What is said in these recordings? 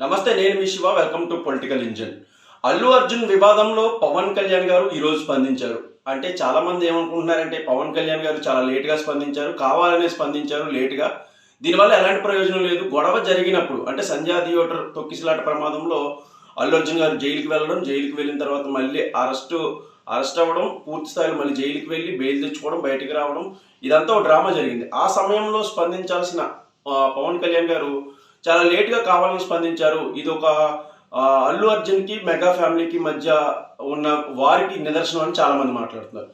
నమస్తే నేను మీ Shiva. Welcome to political engine Allu Arjun వివాదంలో పవన్ కళ్యాణ్ గారు ఈరోజు స్పందించారు. అంటే చాలా మంది ఏమనుకుంటున్నారంటే పవన్ కళ్యాణ్ గారు చాలా లేట్గా స్పందించారు కావాలనే స్పందించారు లేట్గా దీనివల్ల ఎలాంటి ప్రయోజనం లేదు. గొడవ జరిగినప్పుడు అంటే సంధ్యా థియేటర్ తొక్కిసలాట ప్రమాదంలో అల్లు అర్జున్ గారు జైలుకి వెళ్ళడం జైలుకి వెళ్ళిన తర్వాత మళ్ళీ అరెస్టు అరెస్ట్ అవ్వడం పూర్తి స్థాయిలో మళ్ళీ జైలుకి వెళ్ళి బెయిల్ తెచ్చుకోవడం బయటకు రావడం ఇదంతా ఒక డ్రామా జరిగింది. ఆ సమయంలో స్పందించాల్సిన పవన్ కళ్యాణ్ గారు చాలా లేట్గా కావాలని స్పందించారు. ఇది ఒక అల్లు అర్జున్కి మెగా ఫ్యామిలీకి మధ్య ఉన్న వారికి నిదర్శనం అని చాలామంది మాట్లాడుతున్నారు.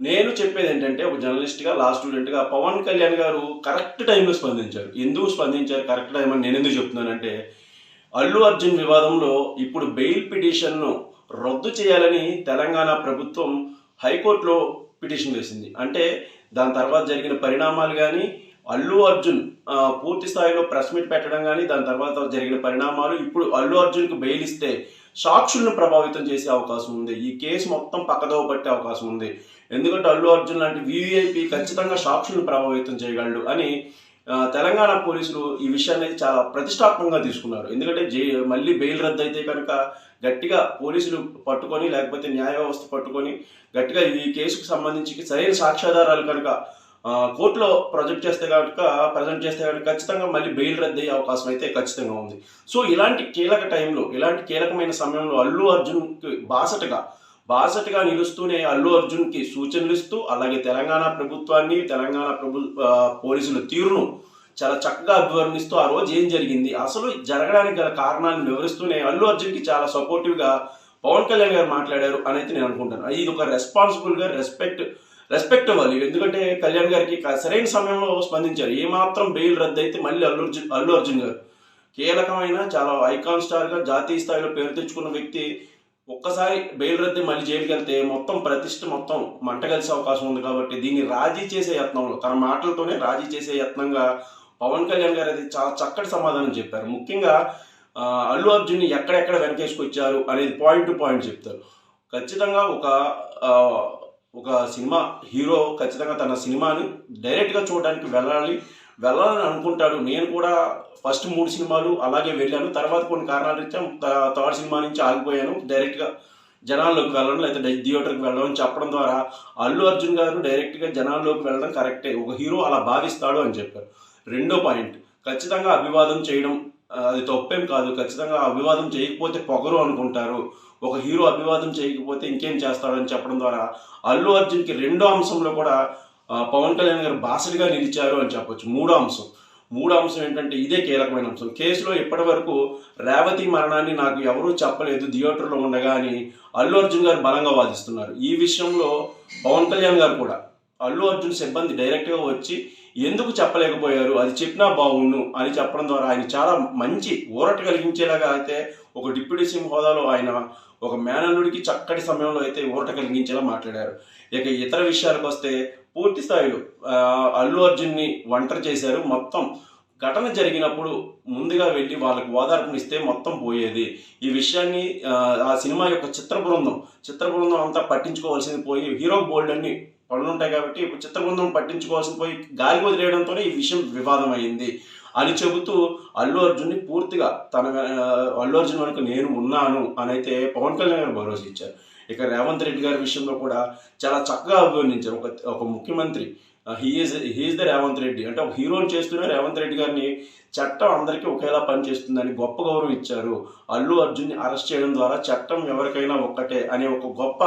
నేను చెప్పేది ఏంటంటే ఒక జర్నలిస్ట్గా లా స్టూడెంట్గా పవన్ కళ్యాణ్ గారు కరెక్ట్ టైంలో స్పందించారు. ఎందుకు స్పందించారు కరెక్ట్ టైం అని నేను ఎందుకు చెప్తున్నానంటే అల్లు అర్జున్ వివాదంలో ఇప్పుడు బెయిల్ పిటిషన్ను రద్దు చేయాలని తెలంగాణ ప్రభుత్వం హైకోర్టులో పిటిషన్ వేసింది. అంటే దాని తర్వాత జరిగిన పరిణామాలు కానీ అల్లు అర్జున్ పూర్తి స్థాయిలో ప్రెస్ మీట్ పెట్టడం కానీ దాని తర్వాత జరిగిన పరిణామాలు ఇప్పుడు అల్లు అర్జున్కి బెయిల్ ఇస్తే సాక్షులను ప్రభావితం చేసే అవకాశం ఉంది. ఈ కేసు మొత్తం పక్కదోవ పట్టే అవకాశం ఉంది. ఎందుకంటే అల్లు అర్జున్ లాంటి వివిఐపి ఖచ్చితంగా సాక్షులను ప్రభావితం చేయగలడు అని తెలంగాణ పోలీసులు ఈ విషయాన్ని చాలా ప్రతిష్టాత్మకంగా తీసుకున్నారు. ఎందుకంటే జై మళ్ళీ బెయిల్ రద్దు అయితే కనుక గట్టిగా పోలీసులు పట్టుకొని లేకపోతే న్యాయ వ్యవస్థ పట్టుకొని గట్టిగా ఈ కేసుకు సంబంధించి సరైన సాక్ష్యాధారాలు కనుక కోర్టులో ప్రొజెక్ట్ చేస్తే కనుక ప్రజెంట్ చేస్తే కనుక ఖచ్చితంగా మళ్ళీ బెయిల్ రద్దు అయ్యే అవకాశం అయితే ఖచ్చితంగా ఉంది. సో ఇలాంటి కీలక టైంలో ఇలాంటి కీలకమైన సమయంలో అల్లు అర్జున్కి బాసటగా బాసటగా నిలుస్తూనే అల్లు అర్జున్కి సూచనలు ఇస్తూ అలాగే తెలంగాణ ప్రభుత్వాన్ని తెలంగాణ ప్రభు పోలీసుల తీరును చాలా చక్కగా అభివర్ణిస్తూ ఆ రోజు ఏం జరిగింది? అసలు జరగడానికి గల కారణాలను వివరిస్తూనే అల్లు అర్జున్కి చాలా సపోర్టివ్గా పవన్ కళ్యాణ్ గారు మాట్లాడారు అని అయితే నేను అనుకుంటాను. ఇది ఒక రెస్పాన్సిబుల్గా రెస్పెక్ట్ రెస్పెక్ట్ ఇవ్వాలి. ఎందుకంటే కళ్యాణ్ గారికి సరైన సమయంలో స్పందించారు. ఏమాత్రం బెయిల్ రద్దయితే మళ్ళీ అల్లు అర్జున్ అల్లు అర్జున్ గారు. కీలకమైన చాలా ఐకాన్ స్టార్గా జాతీయ స్థాయిలో పేరు తెచ్చుకున్న వ్యక్తి ఒక్కసారి బెయిల్ రద్దీ మళ్ళీ జైలుకి వెళ్తే మొత్తం ప్రతిష్ట మొత్తం మంట కలిసే అవకాశం ఉంది కాబట్టి దీన్ని రాజీ చేసే యత్నంలో తన మాటలతోనే రాజీ చేసే యత్నంగా పవన్ కళ్యాణ్ గారు అది చాలా చక్కటి సమాధానం చెప్పారు. ముఖ్యంగా అల్లు అర్జున్ని ఎక్కడెక్కడ వెనకేసుకొచ్చారు అనేది పాయింట్ టు పాయింట్ చెప్తారు. ఖచ్చితంగా ఒక ఒక సినిమా హీరో ఖచ్చితంగా తన సినిమాని డైరెక్ట్గా చూడడానికి వెళ్ళాలి వెళ్ళాలని అనుకుంటాడు. నేను కూడా ఫస్ట్ మూడు సినిమాలు అలాగే వెళ్ళాను. తర్వాత కొన్ని కారణాల రీత్యా థర్డ్ సినిమా నుంచి ఆగిపోయాను. డైరెక్ట్గా జనాల్లోకి వెళ్ళడం లేకపోతే థియేటర్కి వెళ్ళడం చెప్పడం ద్వారా అల్లు అర్జున్ గారు డైరెక్ట్గా జనాల్లోకి వెళ్ళడం కరెక్టే. ఒక హీరో అలా భావిస్తాడు అని చెప్పారు. రెండో పాయింట్. ఖచ్చితంగా అభివాదం చేయడం అది తప్పేం కాదు. ఖచ్చితంగా అభివాదం చేయకపోతే పొగరు అనుకుంటారు. ఒక హీరో అభివాదం చేయకపోతే ఇంకేం చేస్తాడని చెప్పడం ద్వారా అల్లు అర్జున్కి రెండో అంశంలో కూడా పవన్ కళ్యాణ్ గారు బాసడిగా నిలిచారు అని చెప్పొచ్చు. మూడో అంశం. మూడో అంశం ఏంటంటే ఇదే కీలకమైన అంశం. కేసులో ఇప్పటి వరకు రేవతి మరణాన్ని నాకు ఎవరూ చెప్పలేదు థియేటర్లో ఉండగా అని అల్లు అర్జున్ గారు బలంగా వాదిస్తున్నారు. ఈ విషయంలో పవన్ కళ్యాణ్ గారు కూడా అల్లు అర్జున్ సిబ్బంది డైరెక్ట్గా వచ్చి ఎందుకు చెప్పలేకపోయారు? అది చెప్పినా బాగుండు అని చెప్పడం ద్వారా ఆయన చాలా మంచి ఊరట కలిగించేలాగా అయితే ఒక డిప్యూటీ సీఎం హోదాలో ఆయన ఒక మేనల్లుడికి చక్కటి సమయంలో అయితే ఊరట కలిగించేలా మాట్లాడారు. ఇక ఇతర విషయాలకు వస్తే పూర్తి స్థాయిలో అల్లు అర్జున్ని ఒంటరి చేశారు. మొత్తం ఘటన జరిగినప్పుడు ముందుగా వెళ్ళి వాళ్ళకి ఓదార్పునిస్తే మొత్తం పోయేది. ఈ విషయాన్ని ఆ, సినిమా యొక్క చిత్ర బృందం చిత్ర బృందం అంతా పట్టించుకోవాల్సింది పోయి హీరో బోల్డన్ని పనులు ఉంటాయి కాబట్టి ఇప్పుడు చిత్రబృందం బృందం పోయి గాలి వదిలేయడంతోనే ఈ విషయం వివాదం అయింది అని చెబుతూ అల్లు అర్జున్ని పూర్తిగా తన అల్లు అర్జున్ వరకు నేను ఉన్నాను అని అయితే పవన్ కళ్యాణ్ గారు భరోసా ఇచ్చారు. ఇక రేవంత్ రెడ్డి గారి విషయంలో కూడా చాలా చక్కగా అభివర్ణించారు. ఒక ఒక ముఖ్యమంత్రి he is he is the Revanth Reddy. అంటే ఒక హీరోని చేస్తూనే రేవంత్ రెడ్డి గారిని చట్టం అందరికీ ఒకేలా పనిచేస్తుందని గొప్ప గౌరవం ఇచ్చారు. అల్లు అర్జున్ని అరెస్ట్ చేయడం ద్వారా చట్టం ఎవరికైనా ఒక్కటే అనే ఒక గొప్ప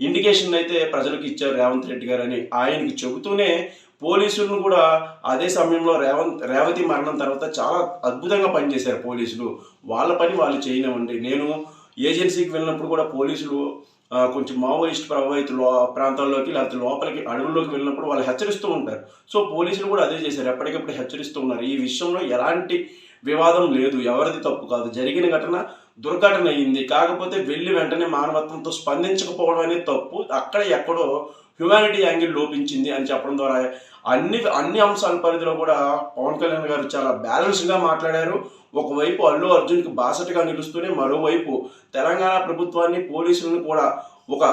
ఇండికేషన్ అయితే ప్రజలకు ఇచ్చారు రేవంత్ రెడ్డి గారు అని ఆయనకి చెబుతూనే పోలీసులను కూడా అదే సమయంలో రేవంత్ రేవతి మరణం తర్వాత చాలా అద్భుతంగా పనిచేశారు పోలీసులు. వాళ్ళ పని వాళ్ళు చేయనివ్వండి. నేను ఏజెన్సీకి వెళ్ళినప్పుడు కూడా పోలీసులు కొంచెం మావోయిస్ట్ ప్రభావిత లో ప్రాంతాల్లోకి లేకపోతే లోపలికి అడవుల్లోకి వెళ్ళినప్పుడు వాళ్ళు హెచ్చరిస్తూ ఉంటారు. సో పోలీసులు కూడా అదే చేశారు. ఎప్పటికప్పుడు హెచ్చరిస్తూ ఉన్నారు. ఈ విషయంలో ఎలాంటి వివాదం లేదు. ఎవరిది తప్పు కాదు. జరిగిన ఘటన దుర్ఘటన అయింది కాకపోతే వెళ్ళి వెంటనే మానవత్వంతో స్పందించకపోవడం అనేది తప్పు. అక్కడ ఎక్కడో హ్యుమానిటీ యాంగిల్ లోపించింది అని చెప్పడం ద్వారా అన్ని అన్ని అంశాల పరిధిలో కూడా పవన్ కళ్యాణ్ గారు చాలా బ్యాలెన్స్గా మాట్లాడారు. ఒకవైపు అల్లు అర్జున్కి బాసటగా నిలుస్తూనే మరోవైపు తెలంగాణ ప్రభుత్వాన్ని పోలీసులను కూడా ఒక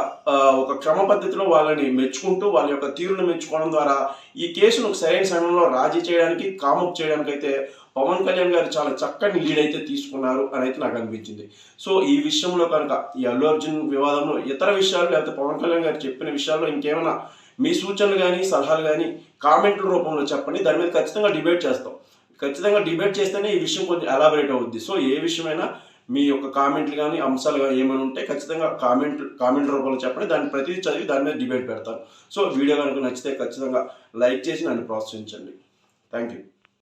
ఒక క్రమ పద్ధతిలో వాళ్ళని మెచ్చుకుంటూ వాళ్ళ యొక్క తీరును మెచ్చుకోవడం ద్వారా ఈ కేసును సరైన సమయంలో రాజీ చేయడానికి కామప్ చేయడానికి అయితే పవన్ కళ్యాణ్ గారు చాలా చక్కని లీడ్ అయితే తీసుకున్నారు అని అయితే నాకు అనిపించింది. సో ఈ విషయంలో కనుక ఈ అల్లు అర్జున్ వివాదంలో ఇతర విషయాలు లేకపోతే పవన్ కళ్యాణ్ గారు చెప్పిన విషయాల్లో ఇంకేమైనా మీ సూచనలు కానీ సలహాలు కానీ కామెంట్ల రూపంలో చెప్పండి. దాని మీద ఖచ్చితంగా డిబేట్ చేస్తాం. ఖచ్చితంగా డిబేట్ చేస్తేనే ఈ విషయం కొంచెం ఎలాబరేట్ అవుద్ది. సో ఏ విషయమైనా మీ యొక్క కామెంట్లు కానీ అంశాలు కానీ ఏమైనా ఉంటే ఖచ్చితంగా కామెంట్ కామెంట్ రూపంలో చెప్పండి. దాన్ని ప్రతి చదివి దాని మీద డిబేట్ పెడతాను. సో వీడియో కనుక నచ్చితే ఖచ్చితంగా లైక్ చేసి నన్ను ప్రోత్సహించండి. Thank you